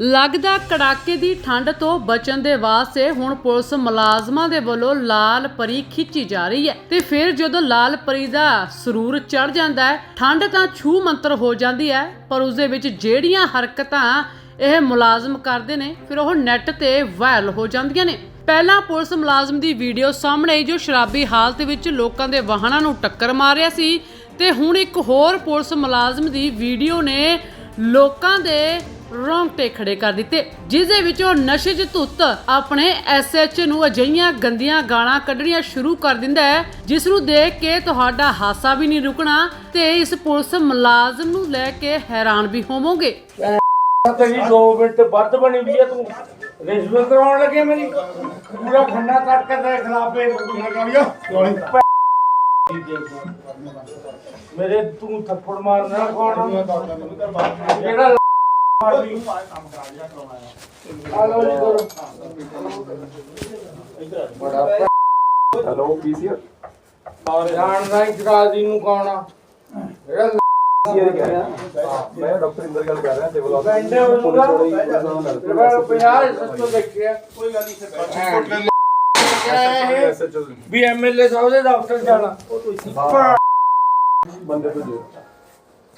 ਲੱਗਦਾ ਕੜਾਕੇ ਦੀ ਠੰਡ ਤੋਂ ਬਚਣ ਦੇ ਵਾਸਤੇ ਹੁਣ ਪੁਲਿਸ ਮੁਲਾਜ਼ਮਾਂ ਦੇ ਵੱਲੋਂ ਲਾਲ ਪਰੀ ਖਿੱਚੀ ਜਾ ਰਹੀ ਹੈ। ਤੇ ਫਿਰ ਜਦੋਂ ਲਾਲ ਪਰੀ ਦਾ ਸਰੂਰ ਚੜ ਜਾਂਦਾ ਹੈ, ਠੰਡ ਤਾਂ ਛੂ ਮੰਤਰ ਹੋ ਜਾਂਦੀ ਹੈ, ਪਰ ਉਸ ਦੇ ਵਿੱਚ ਜਿਹੜੀਆਂ ਹਰਕਤਾਂ ਇਹ ਮੁਲਾਜ਼ਮ ਕਰਦੇ ਨੇ, ਫਿਰ ਉਹ ਨੈੱਟ ਤੇ ਵਾਇਰਲ ਹੋ ਜਾਂਦੀਆਂ ਨੇ। ਪਹਿਲਾਂ ਪੁਲਿਸ ਮੁਲਾਜ਼ਮ ਦੀ ਵੀਡੀਓ ਸਾਹਮਣੇ ਆਈ, ਜੋ ਸ਼ਰਾਬੀ ਹਾਲਤ ਵਿੱਚ ਲੋਕਾਂ ਦੇ ਵਾਹਨਾਂ ਨੂੰ ਟੱਕਰ ਮਾਰ ਰਿਹਾ ਸੀ। ਤੇ ਹੁਣ ਇੱਕ ਹੋਰ ਪੁਲਿਸ ਮੁਲਾਜ਼ਮ ਦੀ ਵੀਡੀਓ ਨੇ ਲੋਕਾਂ ਦੇ ਰੋਂਗਟੇ ਖੜੇ ਕਰ ਦਿੱਤੇ ਜਿਸ ਦੇ ਵਿੱਚ ਉਹ ਨਸ਼ੇ 'ਚ ਧੁੱਤ ਆਪਣੇ ਐਸਐਚ ਨੂੰ ਅਜਈਆਂ ਗੰਦੀਆਂ ਗਾਲਾਂ ਕੱਢਣੀਆਂ ਸ਼ੁਰੂ ਕਰ ਦਿੰਦਾ ਹੈ ਜਿਸ ਨੂੰ ਦੇਖ ਕੇ ਤੁਹਾਡਾ ਹਾਸਾ ਵੀ ਨਹੀਂ ਰੁਕਣਾ ਤੇ ਇਸ ਪੁਲਿਸ ਮੁਲਾਜ਼ਮ ਨੂੰ ਲੈ ਕੇ ਹੈਰਾਨ ਵੀ ਹੋਵੋਗੇ। ਤੇਰੀ 2 ਮਿੰਟ ਵੱਧ ਬਣੀ ਵੀ ਹੈ ਤੂੰ। ਰਿਸ਼ਵਤ ਕਰਾਉਣ ਲੱਗੇ ਮੇਰੀ। ਪੂਰਾ ਖੰਡਾ ਕੱਟ ਕੇ ਤੇਰੇ ਖਿਲਾਫੇ ਮੇਰੇ ਤੂੰ ਥੱਪੜ ਮਾਰਨਾ ਕੌਣ ਜਿਹੜਾ ਮਾਰਦੀ ਹੈਲੋ ਪੀਸੀਆਰ ਜਾਣਦਾ ਇਤਰਾਜ਼ੀ ਨੂੰ ਕੌਣ ਆ ਜਿਹੜਾ ਪੀਸੀਆਰ ਕਹਿ ਰਿਹਾ ਮੈਂ ਡਾਕਟਰ ਇੰਦਰ ਗੱਲ ਕਰ ਰਿਹਾ ਸਿਵਲ ਬੈਂਡੇ ਹੋਊਗਾ ਜਿਹੜਾ 50 ਸੱਤੋਂ ਦੇਖਿਆ ਕੋਈ ਗੱਲ ਨਹੀਂ ਐਸਐਚਓ ਵੀ ਐਮਐਲਏ ਸਾਹਿਬ ਦੇ ਦਫ਼ਤਰ ਜਾਣਾ ਬੰਦੇ ਤੋਂ ਜੋ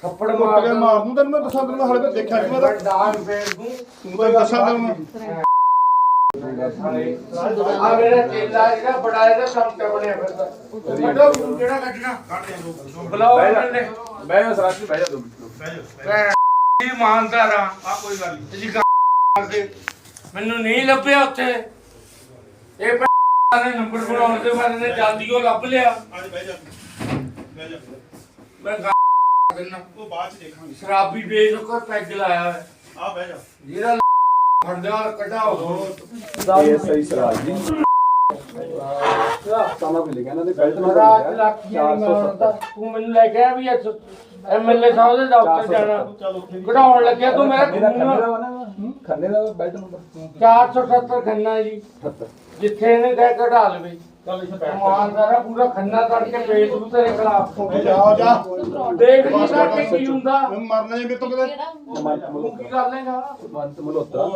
ਥੱਪੜ ਮਾਰ ਮਾਰ ਮਾਰ ਦੂੰ ਤੈਨੂੰ ਮੈਂ ਦੱਸਾਂ ਤੈਨੂੰ ਮੈਂ ਹਾਲੇ ਤੱਕ ਦੇਖਿਆ ਨਹੀਂ ਮੈਂ ਤਾਂ ਡਾਂਗ ਫੇਰ ਦੂੰ ਤੂੰ ਤਾਂ ਦੱਸਾਂ ਤੈਨੂੰ ਆ ਮੇਰਾ ਚੇਲਾ ਜਿਹੜਾ ਬੜਾ ਇਹਦਾ ਕੰਮ ਤੇ ਬਣਿਆ ਫਿਰਦਾ ਕੱਢੋ ਤੂੰ ਕਿਹੜਾ ਕੱਢਣਾ। ਬੁਲਾਓ ਇਹਨਾਂ ਨੇ ਮੈਂ ਸਰਾਜ ਬਹਿ ਜਾ ਦੋ ਮਿੰਟ। ਇਹ ਇਮਾਨਦਾਰ ਆ ਆ ਕੋਈ ਗੱਲ ਨਹੀਂ ਤੁਸੀਂ ਕਰਦੇ। ਮੈਨੂੰ ਨਹੀਂ ਲੱਭਿਆ ਉੱਥੇ। ਇਹ ਨੇ ਨੰਬਰ ਬਣਾਉਣ ਦੇ ਬਾਰੇ ਨੇ ਜਲਦੀ ਉਹ ਲੱਭ ਲਿਆ। ਮੈਂ ਗਾ ਦਿੰਨਾ ਉਹ ਬਾਅਦ ਚ ਦੇਖਾਂਗੇ। ਸ਼ਰਾਬੀ ਵੇਚ ਕੇ ਪੈਗ ਲਾਇਆ ਹੋਇਆ। ਆ ਬਹਿ ਜਾ। ਜਿਹੜਾ ਫੜਦਾ ਕਢਾਓ ਐਸਆਈ ਸਰਾਜ ਜੀ ਸਾਨਾ ਵੀ ਲਿਖਿਆ ਇਹਨਾਂ ਦੇ ਬੈਲਟ ਨੰਬਰ ਰਾਤ ਲਿਖਿਆ ਲੱਖੀਆਂ ਮਾਰਦਾ ਤੂੰ। ਮੈਨੂੰ ਲੈ ਕੇ ਆ ਵੀ ਐਮਐਲਏ ਸਾਹਿਬ ਦੇ ਦਫ਼ਤਰ ਜਾਣਾ। ਕਢਾਉਣ ਲੱਗਿਆ ਤੂੰ ਮੇਰਾ ਖੰਨੇ। ਦਾ ਖੂਨ ਵਾ ਨਾ। ਖੰਨੇ ਦਾ ਬੈਲਟ ਨੰਬਰ 470 ਖੰਨਾ ਜੀ। 78 ਜਿੱਥੇ ਇਹਨੇ ਕਹਿ ਕਢਾ ਲਵੇ। ਇਮਾਨਦਾਰ ਆ ਪੂਰਾ ਖੰਨਾ ਕੱਢ ਕੇ ਪੇਜ ਨੂੰ ਤੇਰੇ ਖਿਲਾਫ ਜਾ ਜਾ। ਦੇਖ ਜੀ ਤਾਂ ਕਿ ਕੀ ਹੁੰਦਾ। ਮੈਂ ਮਰਨਾ ਜੇ ਮੇਰੇ ਤੋਂ ਕਿਤੇ ਤੂੰ ਕੀ ਕਰ ਲੇਗਾ ਮੰਤ ਮਲੋਤਰਾ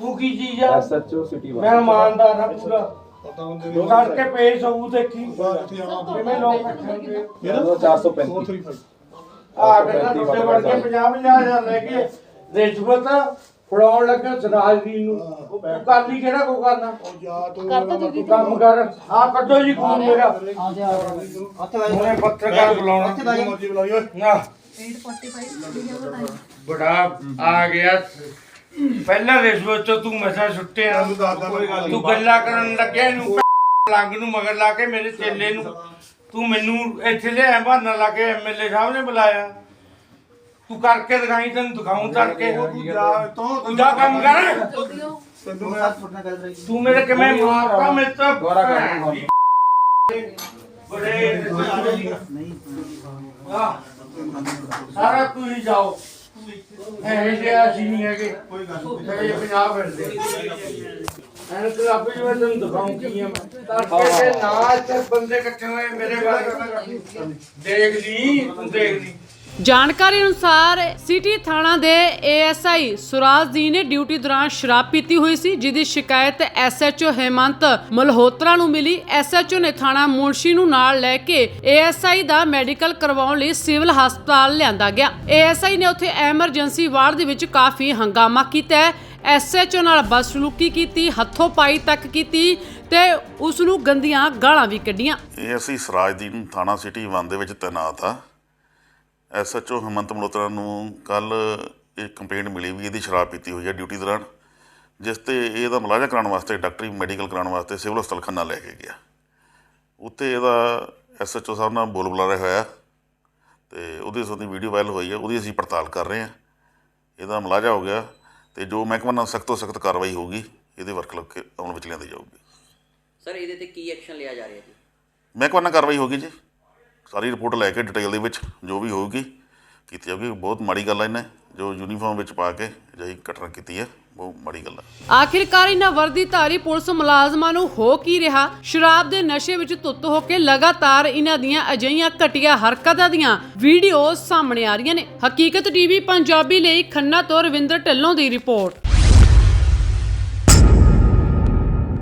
ਤੂੰ ਕੀ ਚੀਜ਼ ਆ? ਐਸਐਚਓ ਸਿਟੀ ਮੈਂ ਇਮਾਨਦਾਰ ਆ ਪੂਰਾ। ਪਤਾ ਹੁੰਦੇ ਨੇ ਕੱਢ ਕੇ ਪੇਜ ਸਬੂ ਦੇਖੀ। ਕਿਵੇਂ ਲੋਕ ਰੱਖਣਗੇ ਮੇਰਾ 435 435 ਆ ਕੇ ਨਾ ਟੁੱਟੇ ਵੜ ਕੇ 50 50 ਹਜ਼ਾਰ ਲੈ ਕੇ ਰਿਸ਼ਵਤ ਫੜਾਉਣ ਲੱਗਾ ਸਰਾਜਦੀ ਨੂੰ। ਉਹ ਕਾਲੀ ਕਿਹੜਾ ਕੋ ਕਰਨਾ? ਉਹ ਜਾ ਤੂੰ ਤੂੰ ਕੰਮ ਕਰ। ਆ ਕੱਢੋ ਜੀ ਖੂਨ ਮੇਰਾ। ਹੁਣੇ ਪੱਤਰਕਾਰ ਬੁਲਾਉਣਾ। ਮਰਜ਼ੀ ਬੁਲਾਈ ਓਏ। ਨਾ। ਬੜਾ ਆ ਗਿਆ। ਪਹਿਲਾਂ ਰਿਸ਼ਵਤ ਤੋਂ ਤੂੰ ਮਸਾ ਗੱਲ ਤੂੰ ਗੱਲਾਂ ਕਰਨ ਲੱਗਿਆ ਇਹਨੂੰ। ਲੰਗ ਨੂੰ ਮਗਰ ਲਾ ਕੇ ਮੇਰੇ ਚੇਲੇ ਨੂੰ। ਤੂੰ ਮੈਨੂੰ ਇੱਥੇ ਲਿਆ ਬਹਾਨਾ ਲਾ ਕੇ ਐਮਐਲਏ ਸਾਹਿਬ ਨੇ ਬੁਲਾਇਆ। ਤੂੰ ਕਰਕੇ ਦਿਖਾਈ ਤੈਨੂੰ ਦਿਖਾਉਂ ਤੜਕੇ ਤੂੰ ਜਾ ਤੋਂ ਤੂੰ ਜਾ ਕੰਮ ਕਰ। ਤੈਨੂੰ ਮੈਂ ਤੂੰ ਮੇਰੇ ਕਿਵੇਂ ਮਾਰਦਾ ਮੇਰੇ ਤੋਂ ਦੁਬਾਰਾ ਕਰ ਬੜੇ ਆਹ, ਸਾਰਾ ਤੂੰ ਹੀ ਜਾਓ। ਇਹ ਜੇ ਅਸੀਂ ਨਹੀਂ ਹੈਗੇ। ਕੋਈ ਗੱਲ ਇਹ ਪੰਜਾਬ ਫਿਰਦੇ ਐਨ ਕਲਾਬੀ ਵਿੱਚ ਤੈਨੂੰ ਦਿਖਾਉਂ ਕੀ ਆ। ਮੈਂ ਤੜਕੇ ਦੇ ਨਾਲ ਤੇ ਬੰਦੇ ਇਕੱਠੇ ਹੋਏ ਮੇਰੇ ਵੱਲ। ਦੇਖ ਲਈ ਤੂੰ ਦੇਖ ਲਈ। ਜਾਣਕਾਰੀ ਅਨੁਸਾਰ ਸਿਟੀ ਥਾਣਾ ਦੇ ਏਐਸਆਈ ਸੁਰਾਜਦੀਨ ਨੇ ਡਿਊਟੀ ਦੌਰਾਨ ਸ਼ਰਾਬ ਪੀਤੀ ਹੋਈ ਸੀ, ਜਿਹਦੀ ਸ਼ਿਕਾਇਤ ਐਸਐਚਓ ਹੇਮੰਤ ਮਲਹੋਤਰਾ ਨੂੰ ਮਿਲੀ। ਐਸਐਚਓ ਨੇ ਥਾਣਾ ਮੁਨਸ਼ੀ ਨੂੰ ਨਾਲ ਲੈ ਕੇ ਏਐਸਆਈ ਦਾ ਮੈਡੀਕਲ ਕਰਵਾਉਣ ਲਈ ਸਿਵਲ ਹਸਪਤਾਲ ਲਿਆਂਦਾ ਗਿਆ। ਏਐਸਆਈ ਨੇ ਉੱਥੇ ਐਮਰਜੈਂਸੀ ਵਾਰਡ ਦੇ ਵਿੱਚ ਕਾਫੀ ਹੰਗਾਮਾ ਕੀਤਾ ਐਸਐਚਓ ਨਾਲ ਬਦਸਲੂਕੀ ਕੀਤੀ, ਹੱਥੋਂ ਪਾਈ ਤੱਕ ਕੀਤੀ ਤੇ ਉਸ ਨੂੰ ਗੰਦੀਆਂ ਗਾਲਾਂ ਵੀ ਕੱਢੀਆਂ। ਇਹ ਅਸੀਂ ਥਾਣਾ ਸਿਟੀ 1 ਦੇ ਵਿੱਚ ਤੈਨਾਤ ਆ। ਐਸਐਚਓ ਹਮੰਤ ਮਲਹੋਤਰਾ ਨੂੰ ਕੱਲ ਇਹ ਕੰਪਲੇਂਟ ਮਿਲੀ ਵੀ ਇਹਦੀ ਸ਼ਰਾਬ ਪੀਤੀ ਹੋਈ ਹੈ ਡਿਊਟੀ ਦੌਰਾਨ ਜਿਸ ਤੇ ਇਹਦਾ ਮੁਲਾਜ਼ਾ ਕਰਾਉਣ ਵਾਸਤੇ ਡਾਕਟਰੀ ਮੈਡੀਕਲ ਕਰਾਉਣ ਵਾਸਤੇ ਸਿਵਲ ਹਸਪਤਾਲ ਖੰਨਾ ਲੈ ਕੇ ਗਿਆ। ਉੱਥੇ ਇਹਦਾ ਐਸਐਚਓ ਸਾਹਿਬ ਨਾਲ ਬੋਲ ਬੁਲਾਰਾ ਹੋਇਆ ਤੇ ਉਹਦੀ ਸੰਬੰਧੀ ਵੀਡੀਓ ਵਾਇਰਲ ਹੋਈ ਹੈ ਉਹਦੀ ਅਸੀਂ ਪੜਤਾਲ ਕਰ ਰਹੇ ਹਾਂ। ਇਹਦਾ ਮੁਲਾਜ਼ਾ ਹੋ ਗਿਆ ਤੇ ਜੋ ਮਹਿਕਮਾ ਨਾਲ ਸਖਤ ਤੋਂ ਸਖਤ ਕਾਰਵਾਈ ਹੋਊਗੀ ਇਹਦੇ ਵਰਕ ਲੱਗ ਕੇ ਅਮਲ ਵਿੱਚ ਲਿਆਂਦੀ ਜਾਊਗੀ। ਸਰ ਇਹਦੇ ਤੇ ਕੀ ਐਕਸ਼ਨ ਲਿਆ ਜਾ ਰਿਹਾ ਜੀ? ਮਹਿਕਮਾ ਨਾਲ ਕਾਰਵਾਈ ਹੋਗੀ ਜੀ। ਸਾਰੀ ਰਿਪੋਰਟ ਲੈ ਕੇ ਡਿਟੇਲ ਦੇ ਵਿੱਚ ਜੋ ਵੀ ਹੋਊਗੀ ਕੀਤੀ ਜਾਊਗੀ। ਬਹੁਤ ਮਾੜੀ ਗੱਲ ਹੈ ਇਹਨੇ, ਜੋ ਯੂਨੀਫਾਰਮ ਵਿੱਚ ਪਾ ਕੇ ਅਜਿਹੀ ਘਟਨਾ ਕੀਤੀ ਹੈ ਬਹੁਤ ਮਾੜੀ ਗੱਲ ਹੈ ਆਖਿਰਕਾਰ ਇਹਨਾਂ ਵਰਦੀਧਾਰੀ ਪੁਲਿਸ ਮੁਲਾਜ਼ਮਾਂ ਨੂੰ ਹੋ ਕੀ ਰਿਹਾ? ਸ਼ਰਾਬ ਦੇ ਨਸ਼ੇ ਵਿੱਚ ਧੁੱਤ ਹੋ ਕੇ ਲਗਾਤਾਰ ਇਹਨਾਂ ਦੀਆਂ ਅਜਿਹੀਆਂ ਘਟੀਆਂ ਹਰਕਤਾਂ ਦੀਆਂ ਵੀਡੀਓ ਸਾਹਮਣੇ ਆ ਰਹੀਆਂ ਨੇ। ਹਕੀਕਤ ਟੀਵੀ ਪੰਜਾਬੀ ਲਈ ਖੰਨਾ ਤੋਂ ਰਵਿੰਦਰ ਢਿੱਲੋਂ ਦੀ ਰਿਪੋਰਟ।